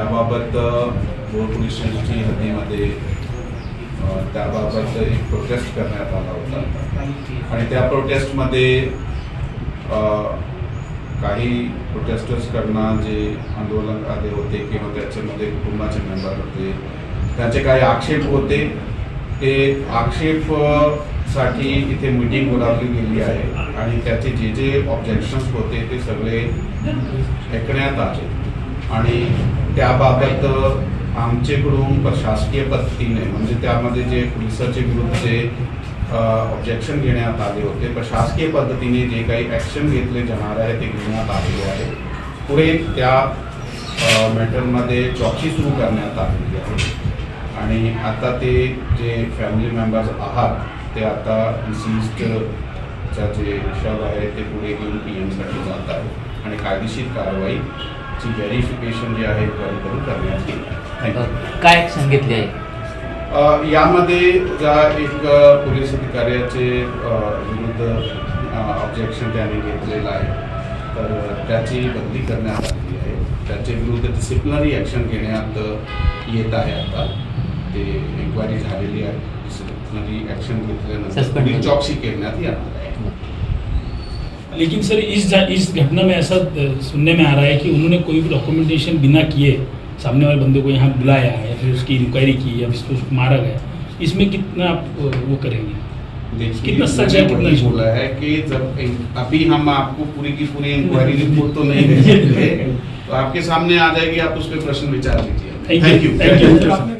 त्याबाबत bore police स्टेशनची हद्दीमध्ये त्याबाबत एक प्रोटेस्ट करण्यात आला होता. आणि त्या प्रोटेस्टमध्ये काही काही प्रोटेस्टर्सकडनं जे आंदोलन आले होते किंवा त्याच्यामध्ये कुटुंबाचे मेंबर होते त्यांचे काही आक्षेप होते. ते आक्षेपसाठी इथे मीटिंग बोलावली गेली आहे. आणि त्याचे जे जे ऑब्जेक्शन्स होते ते सगळे ऐकण्यात आले. आणि त्याबाबत आमच्याकडून प्रशासकीय पद्धतीने म्हणजे त्यामध्ये जे पोलिसाचे विरुद्ध जे ऑब्जेक्शन घेण्यात आले होते प्रशासकीय पद्धतीने जे काही ॲक्शन घेतले जाणार आहे ते घेण्यात आलेले आहे. पुढे त्या मॅटरमध्ये चौकशी सुरू करण्यात आलेली आहे. आणि आता ते जे फॅमिली मेंबर्स आहात ते आता डिसिज्डच्या जे शव आहे ते पुढे घेऊन पी एमसाठी जात आहे आणि कायदेशीर कारवाई कारवाईची व्हेरिफिकेशन जे आहे करून करण्यात येईल. काय सांगितले आहे? यामध्ये ज्या एक पोलीस अधिकाऱ्याचे विरुद्ध ऑब्जेक्शन त्याने घेतलेलं आहे तर त्याची बदली करण्यात आलेली आहे. त्याच्या विरुद्ध डिसिप्लिनरी ॲक्शन घेण्यात येत आहे आता. ते इन्क्वायरी झालेली आहे. डिसिप्लिनरी ॲक्शन घेतल्यानंतर. चौकशी करण्यात येणार आहे. लेकिन सर इस इस घटना में ऐसा सुनने में आ रहा है कि उन्होंने कोई भी डॉक्यूमेंटेशन बिना किए सामने वाले बंदे को यहाँ बुलाया या फिर उसकी इंक्वायरी की या फिर उसको मारा गया इसमें कितना आप वो करेंगे? कितना सच है, कितना बोला है कि जब अभी हम आपको पूरी की पूरी इंक्वायरी रिपोर्ट तो नहीं दे सकते तो आपके सामने आ जाएगी आप उस पर प्रश्न विचार you thank you thank you